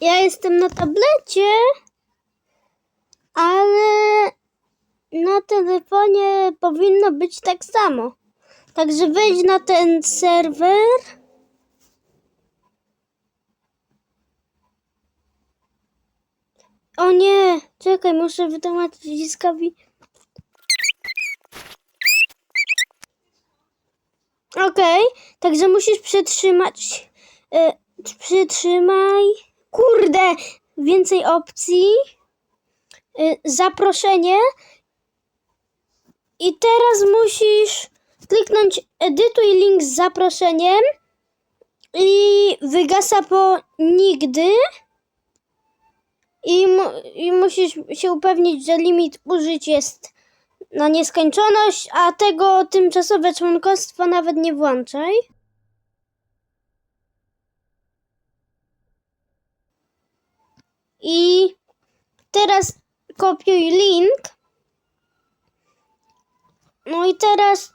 ja jestem na tablecie, ale na telefonie powinno być tak samo. Także wejdź na ten serwer. O nie, czekaj, muszę wytłumaczyć dzieckowi. Okej, także musisz przytrzymać. E, przytrzymaj. Kurde, więcej opcji. E, zaproszenie. I teraz musisz kliknąć edytuj link z zaproszeniem i wygasa po nigdy. I, mu, I musisz się upewnić, że limit użyć jest na nieskończoność, a tego tymczasowe członkostwo nawet nie włączaj. I teraz kopiuj link. No i teraz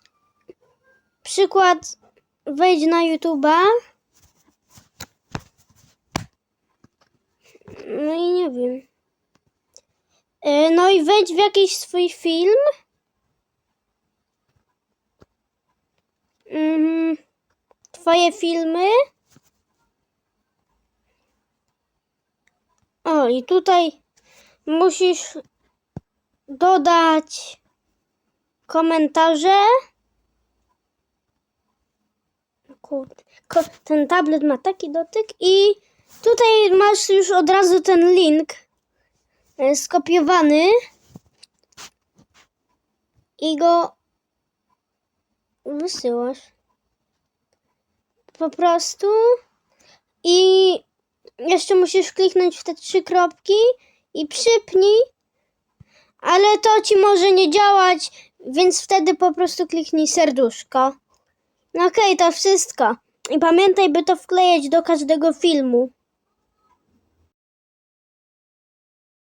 przykład wejdź na YouTube'a. No i nie wiem. E, No i wejdź w jakiś swój film. Mhm. Twoje filmy. O, i tutaj musisz dodać komentarze. Ten tablet ma taki dotyk i tutaj masz już od razu ten link e, skopiowany i go wysyłasz. Po prostu i jeszcze musisz kliknąć w te trzy kropki i przypnij, ale to ci może nie działać, więc wtedy po prostu kliknij serduszko. No okej, to wszystko. I pamiętaj, by to wklejać do każdego filmu.